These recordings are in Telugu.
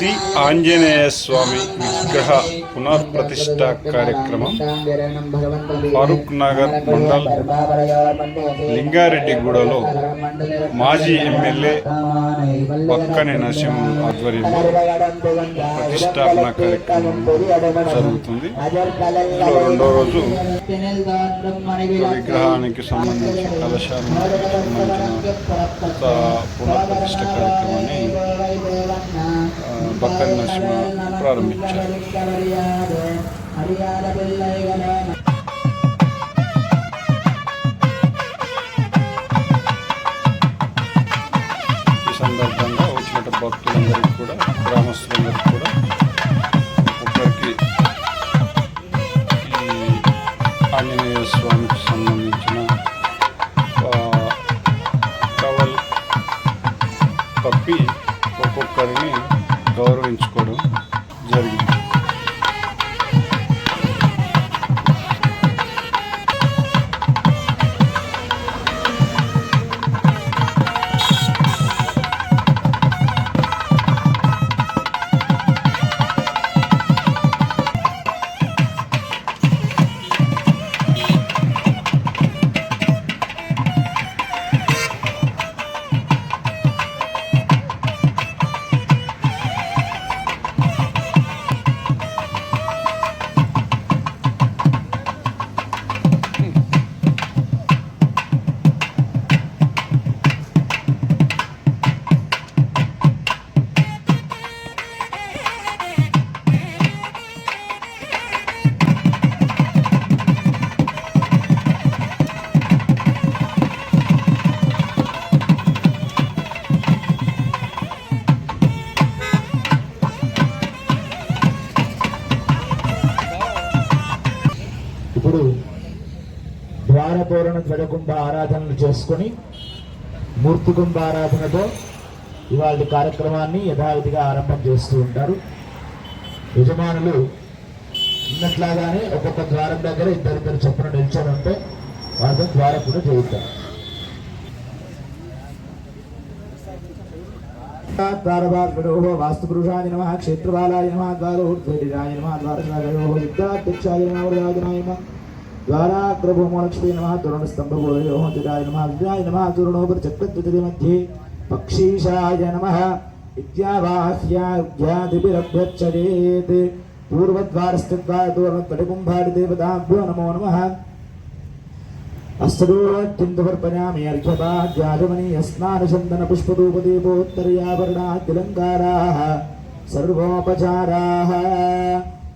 శ్రీ ఆంజనేయ స్వామి విగ్రహ పునఃప్రతిష్ట కార్యక్రమం. ఫారూక్ నగర్ మండల్ లింగారెడ్డిగూడలో మాజీ ఎమ్మెల్యే పక్కనే నరసింహం ఆధ్వర్యంలో ప్రతిష్టాపన కార్యక్రమం జరుగుతుంది. ఇందులో రెండో రోజు విగ్రహానికి సంబంధించి కలశాలకు సంబంధించిన పునఃప్రతిష్ట కార్యక్రమాన్ని బక్కర్ బక్కని నరసింహ ప్రారంభించారు. ఈ సందర్భంగా వచ్చిన భక్తులందరికీ కూడా గ్రామస్తులందరికీ కూడా ఒక్కొక్కరికి ఈ ఆంజనేయ స్వామికి సంబంధించిన కవల్ టవల్ కప్పి ఒక్కొక్కరిని ద్వారతోరణ ఆరాధనలు చేసుకొని మూర్తికుంభ ఆరాధనతో ఇవాళ కార్యక్రమాన్ని యథావిధిగా ఆరంభం చేస్తూ ఉంటారు. యజమానులు ఉన్నట్లాగానే ఒక్కొక్క ద్వారం దగ్గర ఇద్దరిద్దరు చొప్పున నిల్చొని ఉంటే వాళ్ళతో ద్వారపుడు చేయిస్తారు ద్వారవాగ్నోः వాస్తుపురుషాయ నమ క్షేత్రపాలాయ నమः ద్వారోర్ధ్వజాయ నమ ద్వారకాగయోः యుద్ధాధ్యక్షాయ నమः వరదాజనాయ నమः ద్వారాగ్రభూమలక్ష్మీ द्वाराग्रभूमोलक्षे नमः तरुणस्तम्भभूयोः तिराय नमः विद्याय नमः तरुणोपर चक्रद्वितरे मध्ये पक्षीशाय नमः। इत्यावाह्याद्यादिभिरभ्यच्छरेत् पूर्वद्वारस्थित्वादूरतटिकुम्भारिदेवताभ्यो नमो नमः। अस्तदूरत्यन्तपर्पयामि अर्घपाद्याजमनीयस्नानचन्दनपुष्पदूपदीपोत्तरयाभरणाद्यलङ्काराः सर्वोपचाराः।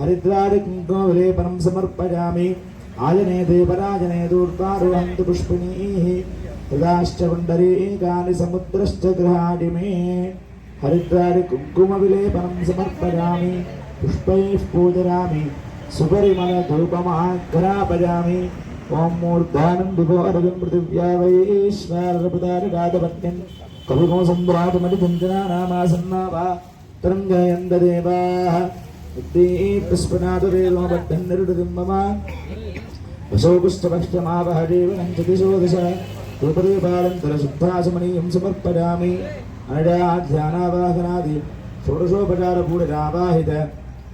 హరిద్రారి కుంకుమ సమర్పయామి ఆయనే దేవరాజనే దూర్వారుహంతు పుష్పిణీః తదాశ్చ పుండరీకాని సముద్రశ్చ గృహాడి మే హరిద్రారి కుంకుమ విలేపనం సమర్పయామి పుష్పైః పూజరామి సుపరిమల ధూపమాగ్రాపయామి ఓం మూర్ధానం విభోరగం పృథివ్యా వైశ్వారపదారగాదపత్యం కవిగో సంభ్రాతమటి చింతనామాసన్నావా తరంగయంద దేవాः ുംബമാ സമർപ്പരാമി അനരാധ്യാനാവാഹനാദി ഷോഡശോപചാരകൂടരാവാഹിത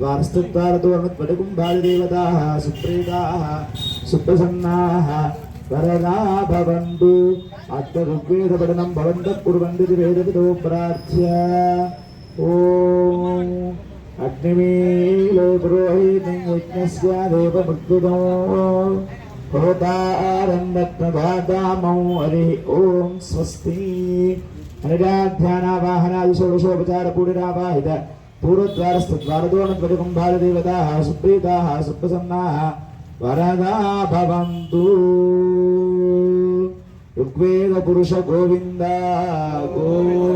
വാർസ്തുത്വാരതോർണത്വടുകുംഭാരദേവതാഃ സുപ്രീതാഃ സുപ്രസന്നാഃ വരദാ ഭവന്തു അദ്വൈതപഠനം ഭവന്തഃ കുർവന്തി വേദവിദോ പ്രാർത്ഥ്യ ഓം అగ్నిమీలో పురోహితం యజ్ఞస్య దేవమృత్యుదో హరి ఓం స్వస్తి హరిరాధ్యానావాహనాది షోడశోపచార పూడిరావాహిత సుప్రీతాः సుప్రసన్నాः వరదా భవంతు ఋగ్వేద పురుష గోవింద గోవింద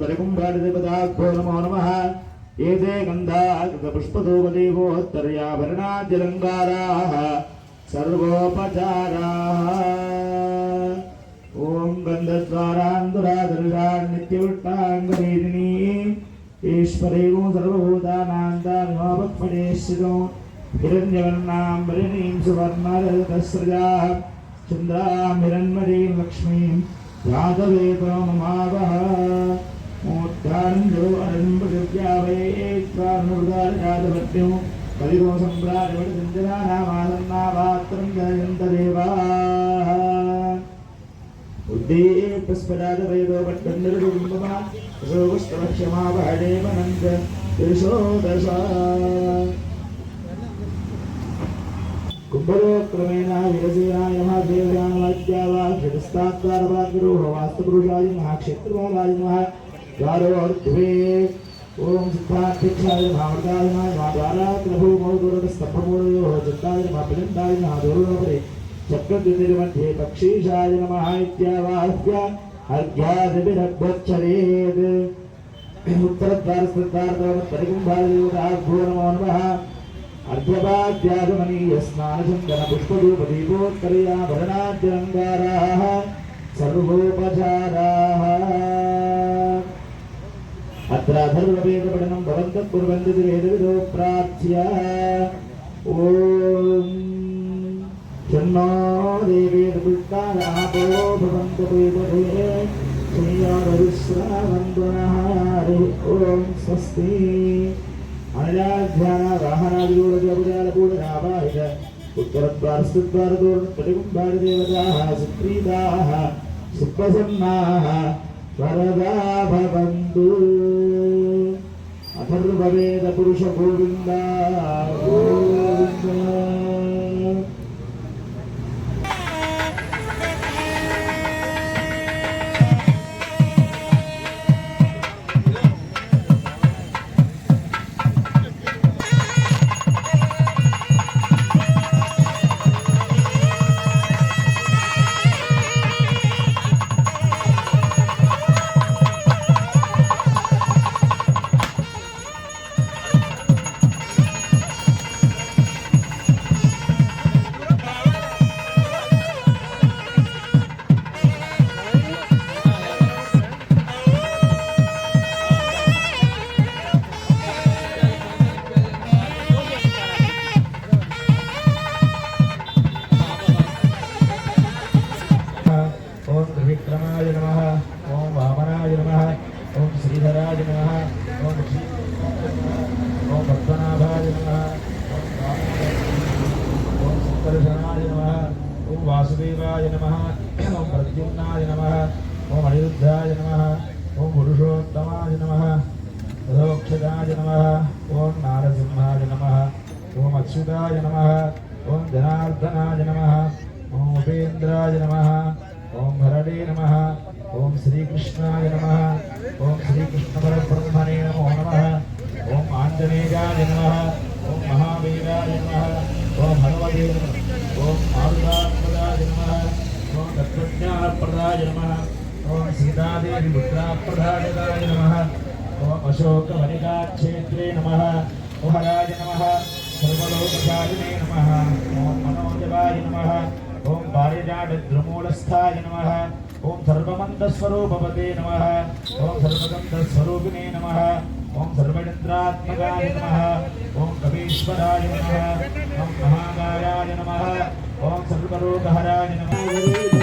పరికుంభాడిపదాభ్యో నమో నమః ఏతే గంధాగతపుష్పధూపదేవోత్తర్యాభరణాజలంగారాः సర్వోపచారాः ఓం గంధద్వారాంధురాధరుషాన్నిత్యవృత్తాంగవేదినీ ఈశ్వరేగో సర్వభూతానాంతానిమాపక్ఫడేశ్వరం హిరణ్యవర్ణాం వరిణీం సువర్ణరజతస్రజాः చంద్రాం హిరణ్మరీం లక్ష్మీం యాదవేతో నమావహ మోద్ధానందో అరంభవ్యావేత్వానుదారజాతపత్యం కలిగో సంప్రాజవటసంజనామాసన్నావాత్రం జయంతదేవాः ఉద్దీపస్పదాదవేదో कुम्भरोक्रमेण विरसेनाय नमः देवया वाद्या वा षटस्तात्कारभाग्यरोहवास्तपुरुषाय नमः। क्षेत्रमोलाय नमः द्वारोर्ध्वे। ॐ सिद्धार्थेक्षाय भावृताय नमः। नमः द्वाराग्रभूमौदुरटस्तम्भमूलयोः चिन्ताय नमः। प्रचण्डाय नमः। दुरुरोपरे चक्रद्युतिर्मध्ये पक्षीशाय नमः इत्यावास्य अर्घ्यादिभिरभ्यच्छरेत् उत्तरद्वारस्थितार्थवत्परिकुम्भायोगाभ्यो नमो नमः। ఇత్యావాహ్య అర్ఘ్యాదిభిరభ్యచ్చరేత్ ఉత్తరద్వారస్పృద్ధార్థవత్తరికుంభాదేవతాభ్యో నమో నమః అర్ఘ్యపాద్యాగమనీయ స్నానచందన పుష్పదూపదీపోత్తరయాభరణాద్యంగారాः సర్వోపచారాः అత్ర అథర్వవేదపఠనం భవంతః కుర్వంతి వేదవిదో ప్రార్థ్య ఓం ధ్యాన వాహనాది కూడా జపజాల కూడా రావాహిత ఉత్తరద్వారస్తద్వారదూరణ ప్రతిగుంభారదేవతాః సుప్రీతాః సుప్రసన్నాః వరదా భవంతు అథర్వవేద పురుష గోవిందా నమః, నమ ఓం వాసుదేవాయ నమ ఓం ప్రద్యుమ్నాయ నమ ఓం అనిరుద్ధాయ నమ ఓం పురుషోత్తమాయ నమ రథోక్షదాయ నమ ఓం నారసింహాయ నమ ఓం అచ్యుతాయ నమ ఓం జనార్దనాయ నమ ఓం ఉపేంద్రాయ నమ ఓం భరడే నమ ఓం శ్రీకృష్ణాయ నమ ఓం శ్రీకృష్ణపరబ్రహ్మణే నమో నమ ఓం ఆంజనేయాయ నమ ఓం మహావీరాయ నమ ఓం హనుమతే నమ ఓం మారుతాత్మదాయ నమ ఓం తత్వజ్ఞానప్రదాయ నమ ఓం సీతాదేవి పుత్రాప్రదాయదాయ నమ ఓం అశోకవనికాక్షేత్రే నమ ఓం హరాయ నమ సర్వలోకచారిణే నమ ఓం మనోజవాయ నమ ఓం పారిజాడ్రమూలస్థాయ నమ ఓం సర్వమంతస్వరూపవతే నమ ఓం సర్వగంధస్వరూపిణే నమ ఓం సర్వేంద్రాత్మకాయ నమ ఓం కవీశ్వరాయ నమ ఓం మహాగాయాయ నమ ఓం సర్వలోకహరాయ నమ